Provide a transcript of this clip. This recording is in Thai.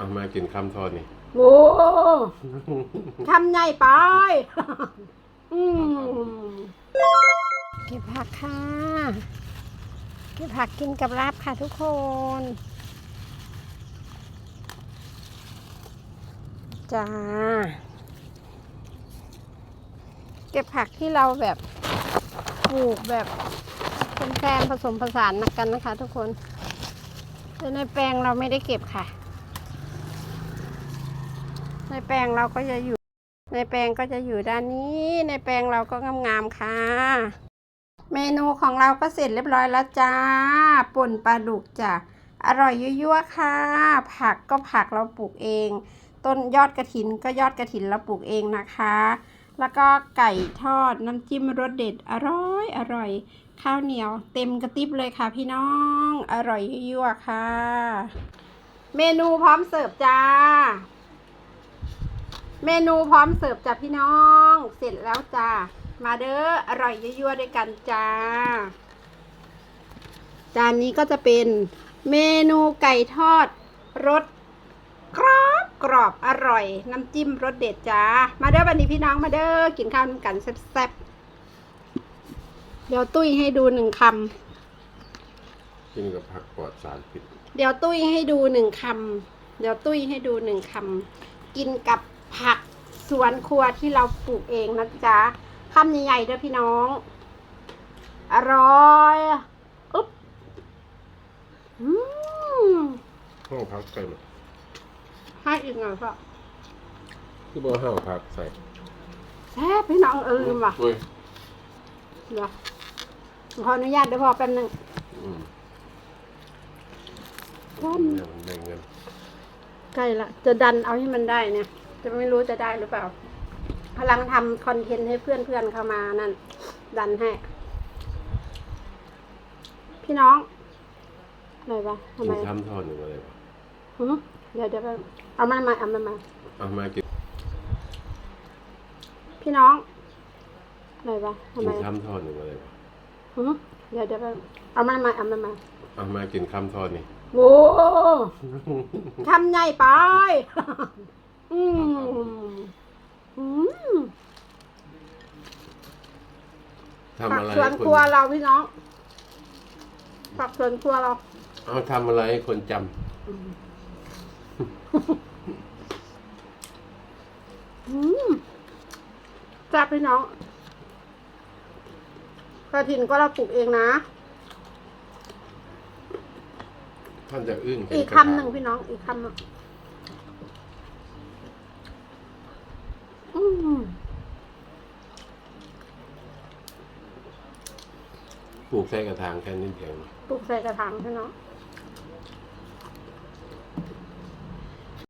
เอามากินคำทอดนี่โอ้ทำใหญ่ไปอืมเก็บผักค่ะ เก็บผักกินกับลาบค่ะทุกคนจ้าเก็บผักที่เราแบบปลูกแบบเป็นแซมผสมผสานกันนะคะทุกคนแต่ในแปลงเราไม่ได้เก็บค่ะ ในแปลงเราก็จะอยู่ ในแปลงก็จะอยู่ด้านนี้ ในแปลงเราก็งามๆค่ะ เมนูของเราก็เสร็จเรียบร้อยแล้วจ้า ป่นปลาดุกจ้ะ อร่อยยั่วๆค่ะ ผักก็ผักเราปลูกเอง ต้นยอดกระถินก็ยอดกระถินเราปลูกเองนะคะ แล้วก็ไก่ทอดน้ำจิ้มรสเด็ดอร่อยอร่อยข้าวเหนียวเต็มกระติบเลยค่ะพี่น้อง อร่อยยั่วๆค่ะ เมนูพร้อมเสิร์ฟจ้า มนูพร้อมเสิร์ฟจ้ะพี่น้อง เสร็จแล้วจ้ามาเด้ออร่อยยั่วๆด้วยกันจ้า จานนี้ก็จะเป็นเมนูไก่ทอดรสกรอบกรอบอร่อย น้ำจิ้มรสเด็ดจ้า มาเด้อวันนี้พี่น้องมาเด้อกินข้าวน้ำกันแซ่บๆเดี๋ยวตุ้ยให้ดูหนึ่งคำกินกับผักปลอดสารพิษเดี๋ยวตุ้ยให้ดูหนึ่งคำเดี๋ยวตุ้ยให้ดูหนึ่งคำกินกับ ผักสวนครัวที่เราปลูกเองนะจ๊ะคำใหญ่ๆเด้อพี่น้อง อร่อยอุ๊บอืมห้องพักใส่หมดให้อีกหน่อยพ่อคือบ่ห้องพักใส่แซ่บพี่น้องเออลืมว่ะอุ้ยเดี๋ยวขออนุญาตเดี๋ยวพอแป๊บนึงอืมร่มเนี่ยมันแบ่งเงิน ใกล้ละจะดันเอาให้มันได้เนี่ย จะไม่รู้จะได้หรือเปล่าพลังทำคอนเทนต์ให้เพื่อนเพื่อนๆเข้ามานั่น ดันให้ พี่น้องอะไรวะทำกินไมคำทอดหนึ่งอะไรวะหือเดี๋ยวเดี๋ยวเอามามาเอามามา เอามากินพี่น้องอะไรวะทำกินไมคำทอดหนึ่งอะไรวะหือเดี๋ยวเดี๋ยวเอามามาเอามามาเอามากินคำทอดนี่ โอ้ ทำใหญ่ไป อืมอืมทำผักอะไรสวนให้ครัวเราพี่น้องผักสวนครัวเราเอาทำอะไรให้คนจอืมจ้าพี่น้องกระถินก็เราปลูกเองนะำท่านจะอึ้งเห็นอีกกระคำหถานึ่งพี่น้อง อีกคำหนึ่งอืม ปลูกใส่กระถางแค่นี้เองปลูกใส่กระถางพี่น้องอ